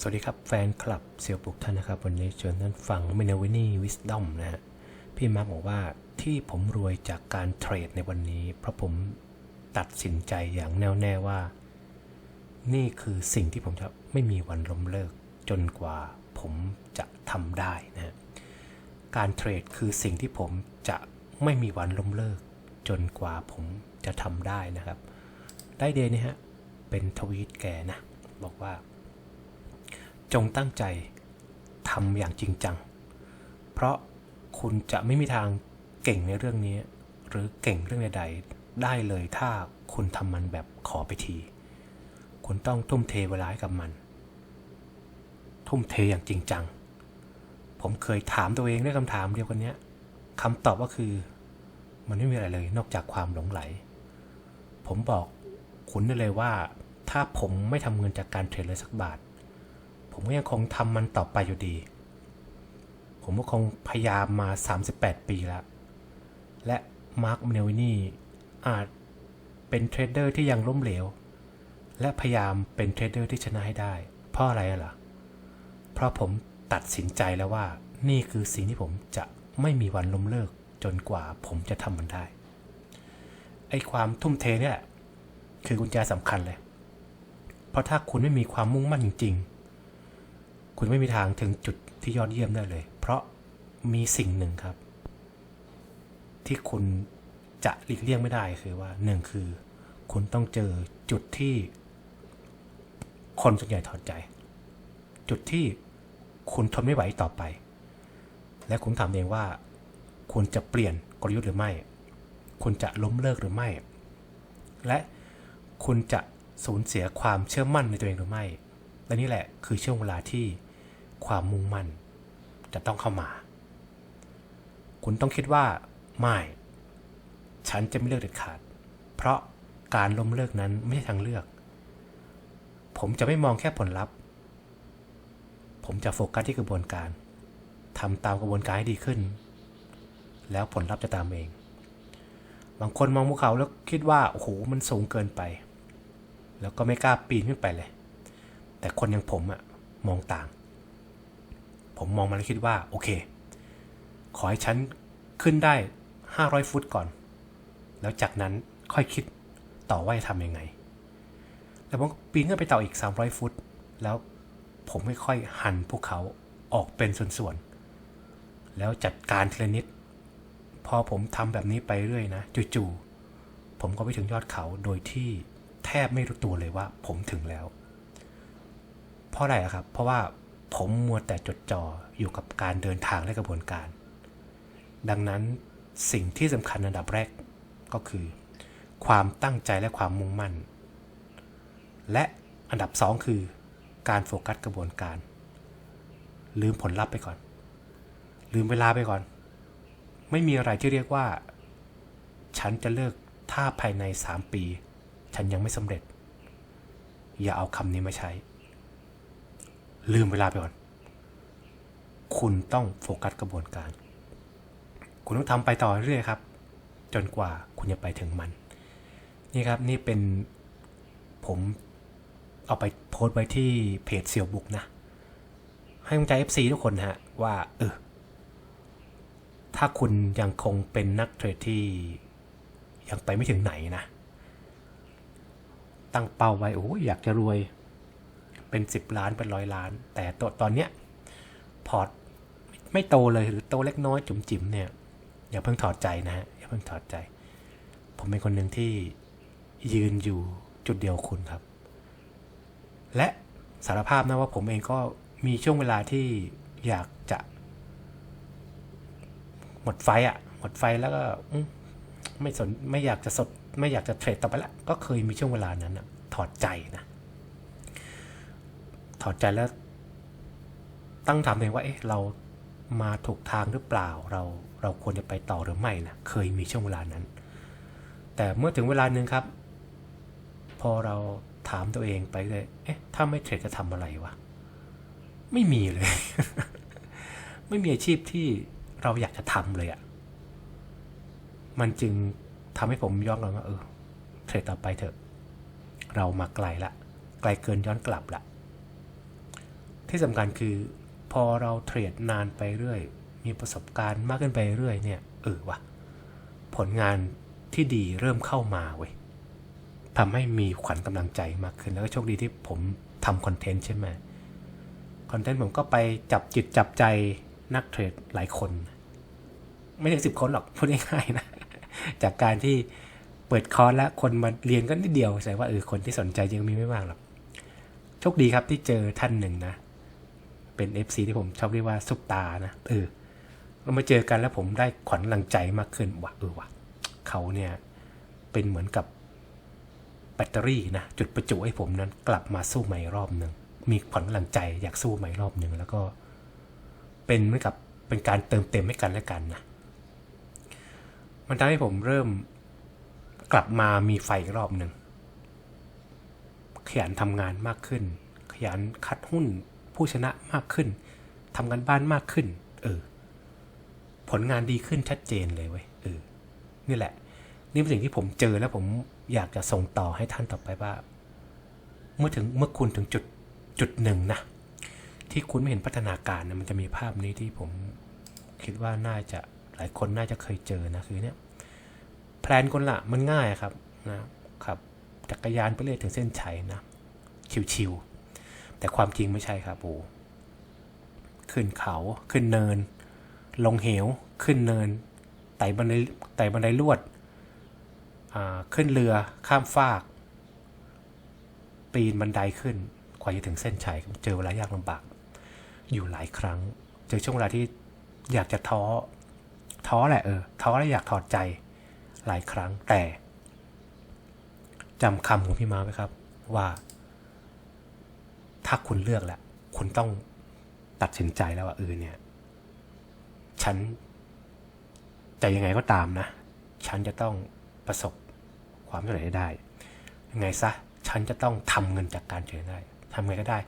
สวัสดีครับแฟนคลับเซียวปุกท่านนะครับ วันนี้เชิญท่านฟังมินาวินี่วิสดอมนะฮะพี่มาร์กบอกว่าที่ผมรวยจากการเทรดในวันนี้ เพราะผมตัดสินใจอย่างแน่วแน่ว่า นี่คือสิ่งที่ผมจะไม่มีวันล้มเลิก จนกว่าผมจะทำได้นะฮะการเทรดคือสิ่งที่ผมจะไม่มีวันล้มเลิก จนกว่าผมจะทำได้นะครับ ได้เดย์นี่ฮะเป็นทวีตแกนะบอกว่า จงตั้งใจทำอย่างจริงจัง เพราะคุณจะไม่มีทางเก่งในเรื่องนี้ หรือเก่งเรื่องใดๆได้เลยถ้าคุณทำมันแบบขอไปที คุณต้องทุ่มเทเวลาให้กับมัน ทุ่มเทอย่างจริงจัง ผมเคยถามตัวเองด้วยคำถามเดียวกันเนี้ยคำตอบก็คือ มันไม่มีอะไรเลยนอกจากความหลงไหล ผมบอกคุณได้เลยว่า ถ้าผมไม่ทำเงินจากการเทรดเลยสักบาท ผมก็ยังคงทำมันต่อไปอยู่ดี ผมก็คงพยายามมา 38 ปีแล้ว และมาร์คเมลวินี่อาจเป็นเทรดเดอร์ที่ยังล้มเหลว และพยายามเป็นเทรดเดอร์ที่ชนะให้ได้ เพราะอะไรล่ะ เพราะผมตัดสินใจแล้วว่า นี่คือสิ่งที่ผมจะไม่มีวันล้มเลิกจนกว่าผมจะทำมันได้ ไอ้ความทุ่มเทเนี่ยแหละ คือกุญแจสำคัญเลย เพราะถ้าคุณไม่มีความมุ่งมั่นจริงๆ คุณไม่มีทางถึงจุดที่ยอดเยี่ยมได้เลย เพราะมีสิ่งหนึ่งครับ ที่คุณจะหลีกเลี่ยงไม่ได้คือว่าหนึ่งคือ คุณต้องเจอจุดที่ คนส่วนใหญ่ถอดใจ จุดที่คุณทนไม่ไหวต่อไป และคุณถามเองว่า คุณจะเปลี่ยนกลยุทธ์หรือไม่ คุณจะล้มเลิกหรือไม่ และคุณจะสูญเสียความเชื่อมั่นในตัวเองหรือไม่ และนี่แหละคือช่วงเวลาที่ ความมุ่งมั่น จะต้องเข้ามา คุณต้องคิดว่า ไม่ ฉันจะไม่เลือกเด็ดขาด เพราะการล้มเลิกนั้นไม่ใช่ทางเลือก ผมจะไม่มองแค่ผลลัพธ์ ผมจะโฟกัสที่กระบวนการทำตามกระบวนการให้ดีขึ้น แล้วผลลัพธ์จะตามเอง บางคนมองภูเขาแล้วคิดว่า โอ้โห มันสูงเกินไป แล้วก็ไม่กล้าปีนขึ้นไปเลย แต่คนอย่างผมอะมองต่าง ผมมองมาแล้วคิดว่า โอเค ขอให้ฉันขึ้นได้ 500 ฟุตก่อน แล้วจากนั้นค่อยคิดต่อว่าจะทำยังไง แล้วผมปีนขึ้นไปต่ออีก 300 ฟุต แล้วผมค่อยๆหั่นภูเขาออกเป็นส่วนๆ แล้วจัดการทีละนิด พอผมทำแบบนี้ไปเรื่อยนะจู่ๆผมก็ไปถึงยอดเขาโดยที่แทบไม่รู้ตัวเลยว่า ผมถึงแล้ว เพราะอะไรครับ เพราะว่า ผมมัวแต่จดจ่ออยู่กับการเดินทางและกระบวนการ ดังนั้นสิ่งที่สำคัญอันดับแรกก็คือ ความตั้งใจและความมุ่งมั่น และอันดับสองคือการโฟกัสกระบวนการ ลืมผลลัพธ์ไปก่อน ลืมเวลาไปก่อน ไม่มีอะไรที่เรียกว่า ฉันจะเลิกถ้าภายใน 3 ปี ฉันยังไม่สำเร็จ อย่าเอาคำนี้มาใช้ ลืมเวลาไปก่อน คุณต้องโฟกัสกระบวนการ คุณต้องทำไปต่อเรื่อยครับ จนกว่าคุณจะไปถึงมัน นี่ครับนี่เป็นผมเอาไปโพสต์ไว้ที่เพจเซียวบุกนะ ให้กำลังใจ FC ทุกคนนะฮะ ว่า เออ ถ้าคุณยังคงเป็นนักเทรดที่ยังไปไม่ถึงไหนนะ ตั้งเป้าไว้ โอ้อยากจะรวย เป็นสิบล้านเป็นร้อยล้าน แต่ตัวตอนเนี้ยพอร์ตไม่โตเลยหรือโตเล็กน้อยจุ๋มจิ๋มเนี่ยอย่าเพิ่งถอดใจนะฮะอย่าเพิ่งถอดใจ ผมเป็นคนหนึ่งที่ยืนอยู่จุดเดียวคุณครับ และสารภาพนะว่าผมเองก็มีช่วงเวลาที่อยากจะ หมดไฟอะ่ะ หมดไฟแล้วก็ไม่สนไม่อยากจะสด ไม่อยากจะเทรดต่อไปละก็เคยมีช่วงเวลานั้นอะถอดใจนะ ถอดใจแล้วตั้งถามเองว่า เอ๊ะ เรามาถูกทางหรือเปล่า เราเราควรจะไปต่อหรือไม่นะ เคยมีช่วงเวลานั้น แต่เมื่อถึงเวลาหนึ่งครับ พอเราถามตัวเองไปเลย เอ๊ะ ถ้าไม่เทรดจะทำอะไรวะ ไม่มีเลย ไม่มีอาชีพที่เราอยากจะทำเลยอะ่ะ มันจึงทำให้ผมย้อนกลับว่าเออ เทรดต่อไปเถอะ เรามาไกลละ ไกลเกินย้อนกลับละ ที่สำคัญคือพอเราเทรดนานไปเรื่อย มีประสบการณ์มากขึ้นไปเรื่อยเนี่ยเออวะผลงานที่ดีเริ่มเข้ามาเว้ยทำให้มีขวัญกำลังใจมากขึ้น แล้วก็โชคดีที่ผมทำคอนเทนต์ใช่ไหมคอนเทนต์ผมก็ไปจับจิตจับใจนักเทรดหลายคน ไม่ถึงสิบคนหรอกพูดง่ายๆนะ จากการที่เปิดคอร์สแล้วคนมาเรียนก็นิดเดียวแสดงว่าเออคนที่สนใจยังมีไม่มากหรอกโชคดีครับที่เจอท่านหนึ่งนะ เป็น FC ที่ผมชอบเรียกว่าซุปตานะเออเรามาเจอกันแล้วผมได้ขวัญกำลังใจมากขึ้นว่าเออว่ะเขาเนี่ยเป็นเหมือนกับแบตเตอรี่นะจุดประจุให้ผมนั้นกลับมาสู้ใหม่รอบหนึ่งมีขวัญกำลังใจอยากสู้ใหม่รอบหนึ่งแล้วก็ เป็นเหมือนกับเป็นการเติมเต็มให้กันและกันนะมันทำให้ผมเริ่มกลับมามีไฟอีกรอบหนึ่งขยันทำงานมากขึ้น ขยันคัดหุ้น ผู้ชนะมากขึ้นทำงานบ้านมากขึ้น เออ ผลงานดีขึ้นชัดเจนเลยเว้ยเออนี่แหละ นี่เป็นสิ่งที่ผมเจอแล้วผมอยากจะส่งต่อให้ท่านต่อไปว่า เมื่อถึงเมื่อคุณถึงจุดจุดหนึ่งนะที่คุณไม่เห็นพัฒนาการนะมันจะมีภาพนี้ที่ผมคิดว่าน่าจะหลายคนน่าจะเคยเจอนะคือเนี่ยแพลนคนละมันง่ายครับนะครับจักรยานไปเรื่อยถึงเส้นชัยนะชิวๆ แต่ความจริงไม่ใช่ครับโอ้ขึ้นเขาขึ้นเนิน ลงเหว ขึ้นเนินไต่บันไดไต่บันไดลวดขึ้นเรือข้ามฟาก ปีนบันไดขึ้นกว่าจะถึงเส้นชัยเจอเวลายากลำบาก อยู่หลายครั้ง เจอช่วงเวลาที่อยากจะท้อท้อแหละเออท้อแล้วอยากถอดใจหลายครั้งแต่จำคำของพี่มาไว้ครับ ว่า ถ้าคุณเลือกแหละคุณต้องตัดสินใจแล้วว่าเออเนี่ย ฉันจะยังไงก็ตามนะ ฉันจะต้องประสบความสำเร็จได้ ยังไงซะ ฉันจะต้องทำเงินจากการเทรดได้ทำไงก็ได้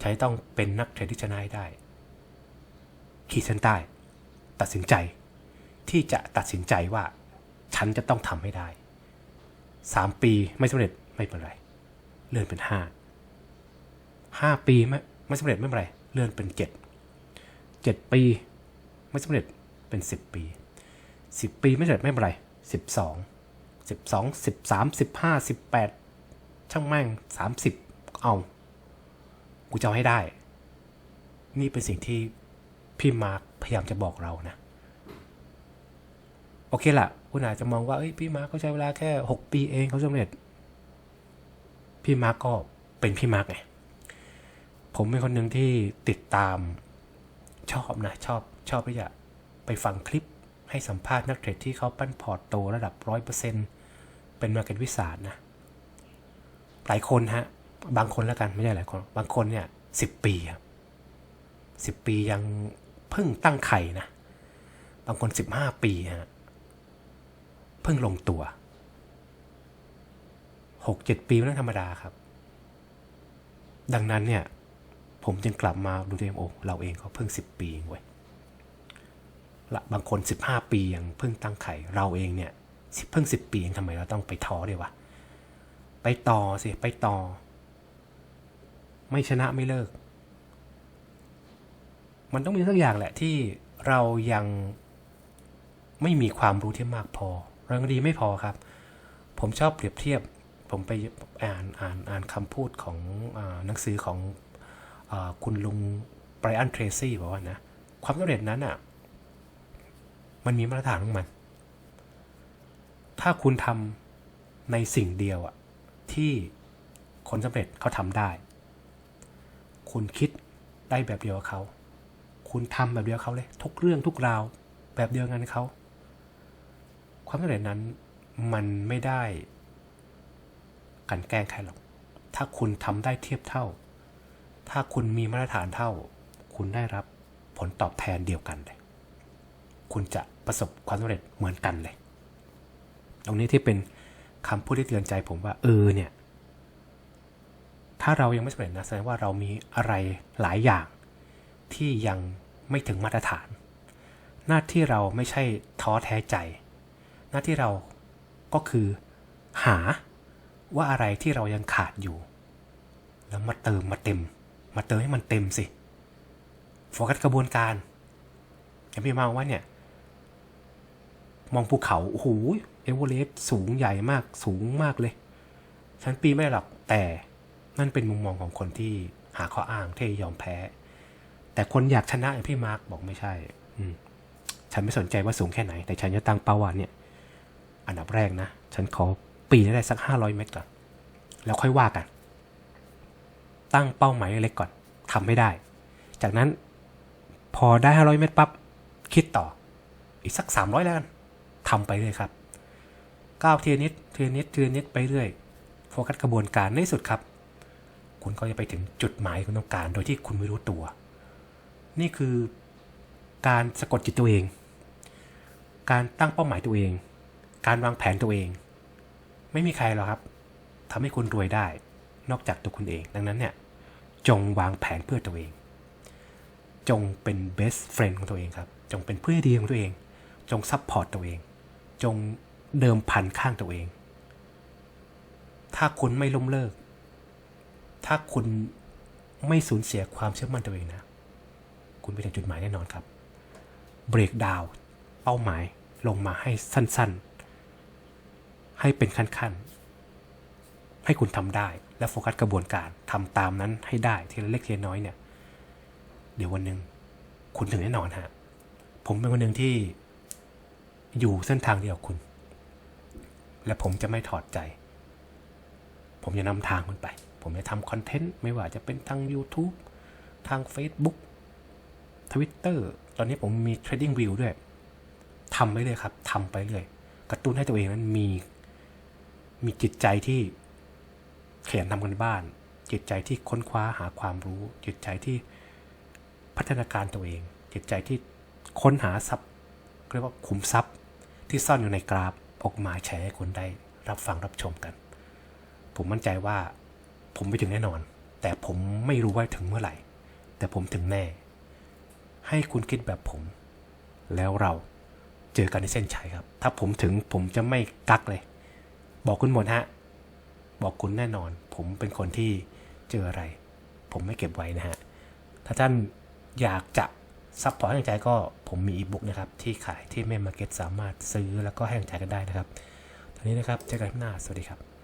ฉันต้องเป็นนักเทรดที่ชนะได้ ขีดเส้นใต้ ตัดสินใจ ที่จะตัดสินใจว่า ฉันจะต้องทำให้ได้สามปีไม่สำเร็จไม่เป็นไร เลื่อนเป็นห้า ห้าปีไม่ไม่สำเร็จไม่เป็นไร เลื่อนเป็นเจ็ดเจ็ดปี ไม่สำเร็จเป็นสิบปีสิบปีไม่สำเร็จไม่เป็นไรสิบสองสิบสองสิบสามสิบห้าสิบแปดช่างแม่งสามสิบเอากูจะเอาให้ได้ นี่เป็นสิ่งที่พี่มาร์คพยายามจะบอกเรานะ โอเคละคุณอาจจะมองว่าพี่มาร์คเขาใช้เวลาแค่หกปีเองเขาสำเร็จ พี่มาร์คก็เป็นพี่มาร์คไง ผมเป็นคนหนึ่งที่ติดตามชอบนะ ชอบชอบที่จะไปฟังคลิปให้สัมภาษณ์นักเทรดที่เขาปั้นพอร์ตโตระดับร้อยเปอร์เซ็นเป็นมาเก็ตวิสานะ หลายคนฮะ บางคนแล้วกันไม่ใช่หลายคน บางคนเนี่ยสิบปีครับสิบปียังเพิ่งตั้งไข่นะ บางคนสิบห้าปีฮะเพิ่งลงตัวหกเจ็ดปีเป็นเรื่องธรรมดาครับ ดังนั้นเนี่ย ผมจึงกลับมาดูตัวเองโอ้เราเองก็เพิ่งสิบปีเองเว้ยละบางคนสิบห้าปียังเพิ่งตั้งไข่เราเองเนี่ยเพิ่งสิบปีเองทำไมเราต้องไปท้อด้วยวะไปต่อสิไปต่อ ไม่ชนะไม่เลิก มันต้องมีสักอย่างแหละที่เรายังไม่มีความรู้ที่มากพอเรื่องดีไม่พอครับ ผมชอบเปรียบเทียบ ผมไปอ่านอ่านอ่านคำพูดของอหนังสือของ คุณลุงไบรอันเทรซี่บอกว่านะ ความสำเร็จนั้นอะ มันมีมาตรฐานของมัน ถ้าคุณทำในสิ่งเดียวอะ ที่คนสำเร็จเขาทำได้ คุณคิดได้แบบเดียวกับเขา คุณทำแบบเดียวกับเขาเลย ทุกเรื่องทุกราวแบบเดียวกันเขา ความสำเร็จนั้นมันไม่ได้กันแกล้งใครหรอก ถ้าคุณทำได้เทียบเท่า ถ้าคุณมีมาตรฐานเท่า คุณได้รับผลตอบแทนเดียวกันเลย คุณจะประสบความสำเร็จเหมือนกันเลย ตรงนี้ที่เป็นคำพูดที่เตือนใจผมว่า เออเนี่ย ถ้าเรายังไม่สำเร็จนะแสดงว่าเรามีอะไรหลายอย่างที่ยังไม่ถึงมาตรฐาน หน้าที่เราไม่ใช่ท้อแท้ใจ หน้าที่เราก็คือหาว่าอะไรที่เรายังขาดอยู่ แล้วมาเติมมาเต็ม มาเติมให้มันเต็มสิ โฟกัสกระบวนการอย่างพี่มาว่าเนี่ย มองภูเขา โอ้โห เอเวอเรสต์สูงใหญ่มาก สูงมากเลย ฉันปีไม่ได้หรอก แต่นั่นเป็นมุมมองของคนที่หาข้ออ้างที่ยอมแพ้ แต่คนอยากชนะอย่างพี่มาร์กบอกไม่ใช่ อืมฉันไม่สนใจว่าสูงแค่ไหน แต่ฉันจะตั้งเป้าว่าเนี่ย อันดับแรกนะ ฉันขอปีได้สักห้าร้อยเมตรก่อน แล้วค่อยว่ากัน ตั้งเป้าหมายเล็กก่อนทำไม่ได้ จากนั้นพอได้ห้าร้อยเมตรปั๊บคิดต่อ อีกสักสามร้อยแล้วกันทำไปเรื่อยครับก้าวทีละนิดทีละนิดทีละนิดไปเรื่อยโฟกัสกระบวนการในสุดครับ คุณก็จะไปถึงจุดหมายคุณต้องการโดยที่คุณไม่รู้ตัว นี่คือการสะกดจิตตัวเอง การตั้งเป้าหมายตัวเอง การวางแผนตัวเอง ไม่มีใครหรอกครับทำให้คุณรวยได้ นอกจากตัวคุณเอง ดังนั้นเนี่ยจงวางแผนเพื่อตัวเอง จงเป็น best friend ของตัวเองครับ จงเป็นเพื่อนดีของตัวเอง จงซัพพอร์ตตัวเอง จงเดิมพันข้างตัวเอง ถ้าคุณไม่ล้มเลิก ถ้าคุณไม่สูญเสียความเชื่อมั่นตัวเองนะ คุณไปถึงจุดหมายแน่นอนครับ เบรกดาวเป้าหมายลงมาให้สั้นๆ ให้เป็นขั้นๆ ให้คุณทำได้ และโฟกัสกระบวนการทำตามนั้นให้ได้ทีละเล็กทีละน้อยเนี่ย เดี๋ยววันหนึ่งคุณถึงแน่นอนฮะ ผมเป็นคนหนึ่งที่อยู่เส้นทางเดียวกับคุณ และผมจะไม่ถอดใจ ผมจะนำทางคุณไป ผมจะทำคอนเทนต์ไม่ว่าจะเป็นทาง YouTube ทาง Facebook Twitter ตอนนี้ผมมี Trading View ด้วยทำไปเลยครับทำไปเลย กระตุ้นให้ตัวเองนั้นมี มีจิตใจที่ ขยันทำกันบ้าน จิตใจที่ค้นคว้าหาความรู้ จิตใจที่พัฒนาการตัวเอง จิตใจที่ค้นหาทรัพย์เรียกว่าขุมทรัพย์ที่ซ่อนอยู่ในกราฟออกมาแชร์ให้คนได้รับฟังรับชมกัน ผมมั่นใจว่าผมไปถึงแน่นอน แต่ผมไม่รู้ว่าถึงเมื่อไหร่ แต่ผมถึงแน่ ให้คุณคิดแบบผม แล้วเราเจอกันในเส้นชัยครับ ถ้าผมถึงผมจะไม่กักเลย บอกคุณหมดฮะ บอกคุณแน่นอน ผมเป็นคนที่เจออะไร ผมไม่เก็บไว้นะฮะ ถ้าท่านอยากจะซัพพอร์ตให้กำลังใจก็ผมมีอีบุ๊กนะครับ ที่ขายที่เมมมาร์เก็ตสามารถซื้อแล้วก็ให้กำลังใจกันได้นะครับ ตอนนี้นะครับ เจอกันหน้า สวัสดีครับ